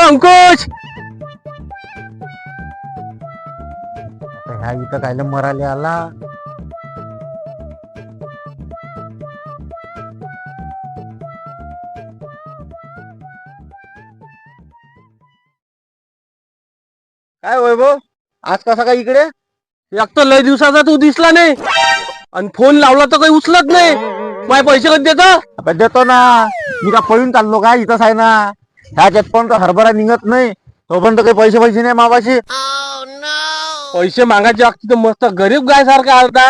अंकुश आता ह्या इथं कायला मराले आला. काय वैभव? आज कसा काय इकडे? एक तर लय दिवसाचा तू दिसला नाही. आणि फोन लावला तर काही उचलत नाही. माझे पैसे कधी देतो? देतो ना. मी का पळून चाललो का? इथंच आहे ना. ह्याच्यात पण तो हरभरा निघत नाही. तोपर्यंत काही पैसे पैसे नाही मागाशी पैसे मागायची अगदी तर मस्त गरीब गाय सारखा आलता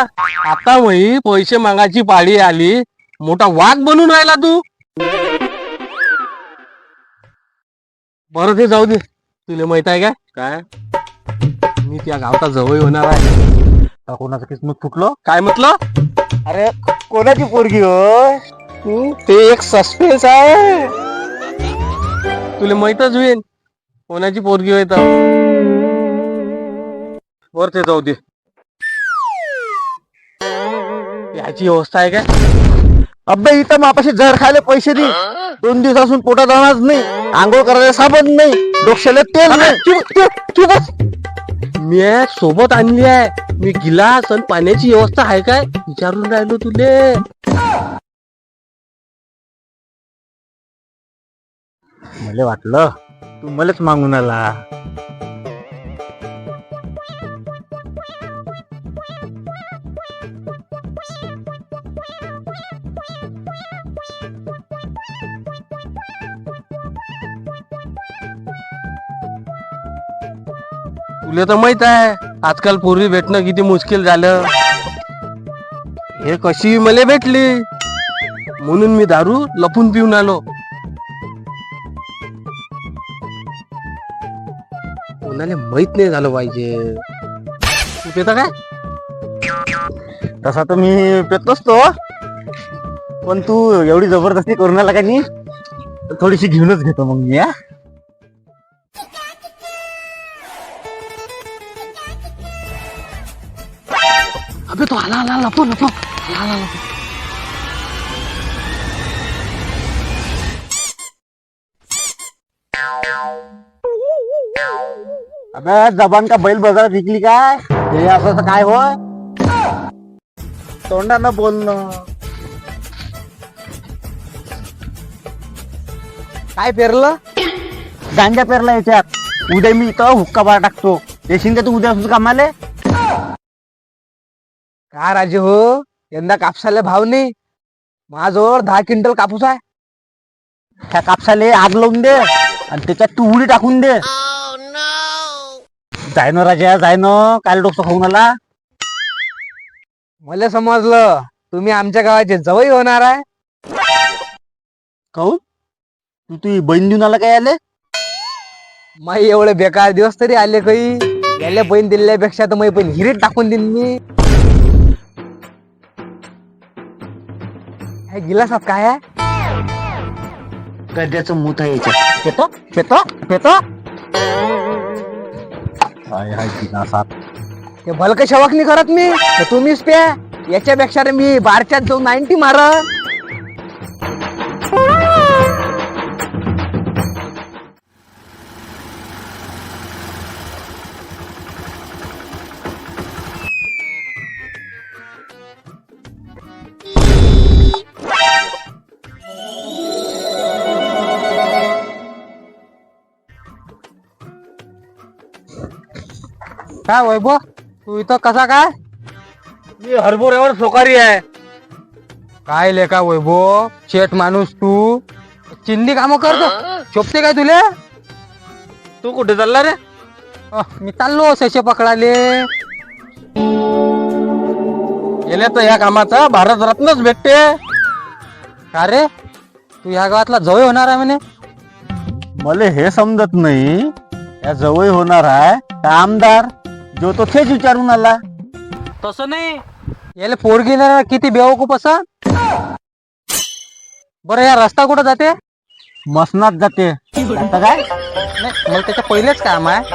आता. मही पैसे मागायची पाळी आली. मोठा वाघ बनून राहिला तू. बरं ते जाऊ दे. तुला माहीत आहे काय? काय? मी त्या गावचा जवळ होणार आहे. का कोणाचं किस्मत फुटलो काय म्हटलं? अरे कोणाची पोरगी हो? ते एक सस्पेन्स आहे. तुला माहितच होईल कोणाची पोरगी होय तर. वर ते जाऊ दे. याची व्यवस्था आहे काय? अब्बे इथं मापाशी जर खायला पैसे दे. दोन दिवसापासून पोटात जाणार नाही आंघोळ करायला साबण नाही डोक्याला तेल नाही. चुप- चुप- चुप बस. मी सोबत आणली आहे. मी गिलास आणि पाण्याची व्यवस्था आहे काय? विचारून राहिलो तुले. मला वाटलं तू मलाच मागून आला. तुला तर माहीत आहे आजकाल पूर्वी भेटणं किती मुश्किल झालं. हे कशी मला भेटली? म्हणून मी दारू लपून पिऊन आलो. कोणाला माहीत नाही झालं पाहिजे. तू पेता काय? तसा तर मी पेतोच तो पण तू एवढी जबरदस्ती करून आला का नाही? थोडीशी घेऊनच घेतो मग मी हा? अबे तो आला आला लपो लपो आला आला लपो अबे जबान का बैल बाजारात विकली काय? हे असं असं काय होय? तोंडानं बोलणं काय पेरलं? गांजा पेरला याच्यात. उद्या मी इथं हुक्का बार टाकतो. येशील का तू उद्या सुद्धा कामाले? का राजे हो? यंदा कापसाला भाव नाही. माझ्याजवळ दहा क्विंटल कापूस आहे. त्या कापसाले आग लावून दे आणि त्याच्यात तू उडी टाकून दे. जाय ना राजा जाय ना. काल डोकं खाऊन आला. मला समजलं. तुम्ही आमच्या गावाचे जवळ होणार आहे. काऊन तू तुझी बहीण देऊन आला काय आले माई एवढे बेकार दिवस तरी आले काही. याला बहीण दिलेल्यापेक्षा तर मी पण हिरीत टाकून देईन मी. हे गिलासात काय आहे? गड्याचं मूत आहे याच्यात. पेतो हाय हाय गिलासात. ते भलक शवाक नाही करत मी. तर तुम्हीच प्या याच्यापेक्षा रे मी बारच्यात जाऊन नाईन्टी मार काय वैभव? तू इथं कसा काय? मी हरभऱ्यावर सोकारी आहे. काय लेका वैभव? शेठ माणूस तू. चिंदी काम करतो शोभते काय तुले? तू कुठे चालला रे? अह, मी चाललो सशे पकडाले गेल्या तर ह्या कामाचा. भारत रत्नच भेटते. का रे? तू ह्या गावातला जवळ होणार आहे म्हणे. मला हे समजत नाही. या जवळ होणार आहे का आमदार? जो तो तेच विचारून आला. तसं नाही. याला पोरगी ना किती बेवकूप असं? बरं या रस्ता कुठं जाते? मसनात जाते. आता काय? नाही मला त्याच्या पहिलेच काम आहे.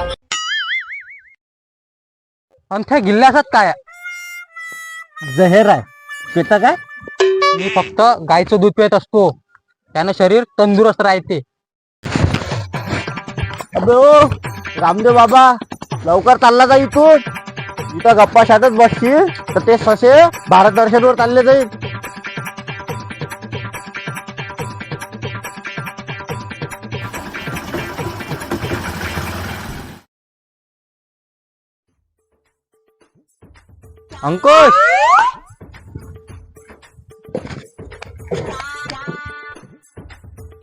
आणि त्या गिल्ल्यासात काय आहे? जहेर आहे. पिता काय? मी फक्त गायचं दूध पित असतो. त्यानं शरीर तंदुरुस्त राहते. अबे ओ रामदेव बाबा. लवकर चालला जा इथून. इथं गप्पा शातच बसशील तर ते ससे भारत दर्शनवर चालले जाईल. अंकुश!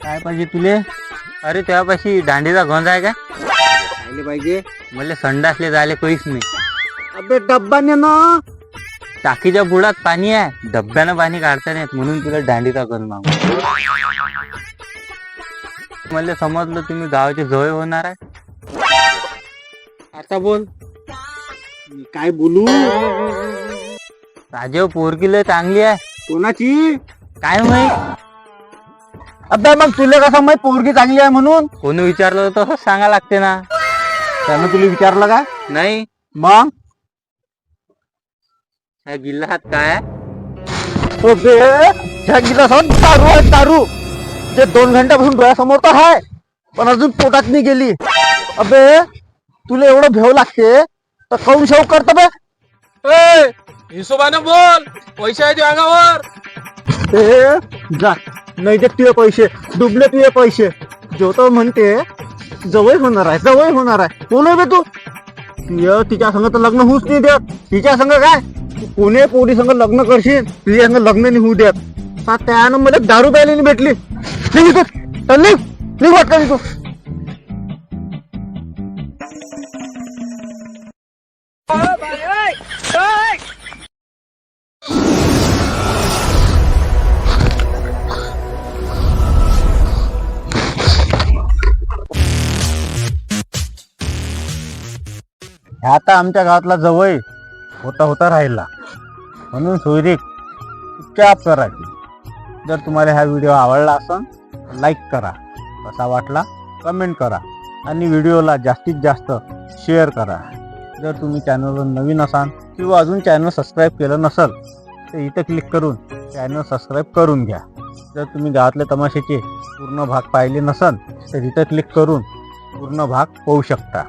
काय पाहिजे तुले? अरे तेव्हापाशी दांडीचा गंज आहे का? पाहिजे. मला संडासले जायले काहीच नाही. अबे डब्बा ने. ना टाकीच्या बुडात पाणी आहे. डब्यानं पाणी काढता नाहीत म्हणून तुला दांडीचा गंज मागू मला समजलं तुम्ही गावाचे जवळ होणार आहे. आता बोल. मी काय बोलू? राजेव पोरगी लय चांगली आहे. कोणाची? काय माहीत? अबे मग तुला कसं माहीत पोरगी चांगली आहे म्हणून? कोणी विचारलं तर तसंच सांगा लागते ना. त्यानं तुला विचारलं का? नाही. मग? ह्या गिल्ला हात काय? ह्या गिलासात दारू आहे दारू. ते दोन घंट्यापासून डोळ्यासमोर तर आहे पण अजून पोटात नाही गेली. अबे तुला एवढं भेव लागते तर काऊन शेव करत बे? हिशोबानं बोल पैसे आहे अंगावर. ए जा. नाही देत तुझे पैसे डुबले तुझे पैसे. जो तो म्हणते जवळ होणार आहे जवळ होणार आहे. कोण आहे बे तू? तिच्या संग तर लग्न होऊच नाही देत. तिच्या संग काय? तू कोणी पोरी संग लग्न करशील तिच्या संग लग्न नाही होऊ देत. हा त्यानं मला दारू प्यायला भेटली. निघ इथून. चल निघ. निघ वाटतं तू ह्या आता आमच्या गावातला जवळ होता होता राहिला. म्हणून सोयरीक कॅप करायची जर तुम्हाला हा व्हिडिओ आवडला असेल लाईक करा. कसा वाटला कमेंट करा. आणि व्हिडिओला जास्तीत जास्त शेअर करा. जर तुम्ही चॅनलवर नवीन असाल किंवा अजून चॅनल सबस्क्राईब केलं नसेल तर इथं क्लिक करून चॅनल सबस्क्राईब करून घ्या. जर तुम्ही गावातल्या तमाशाचे पूर्ण भाग पाहिले नसेल तर इथं क्लिक करून पूर्ण भाग पाहू शकता.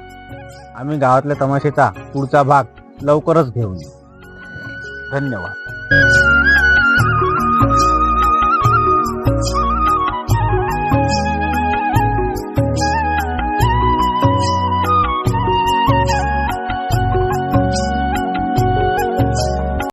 आम्ही गावातल्या तमाशेचा पुढचा भाग लवकरच घेऊन येऊ. धन्यवाद.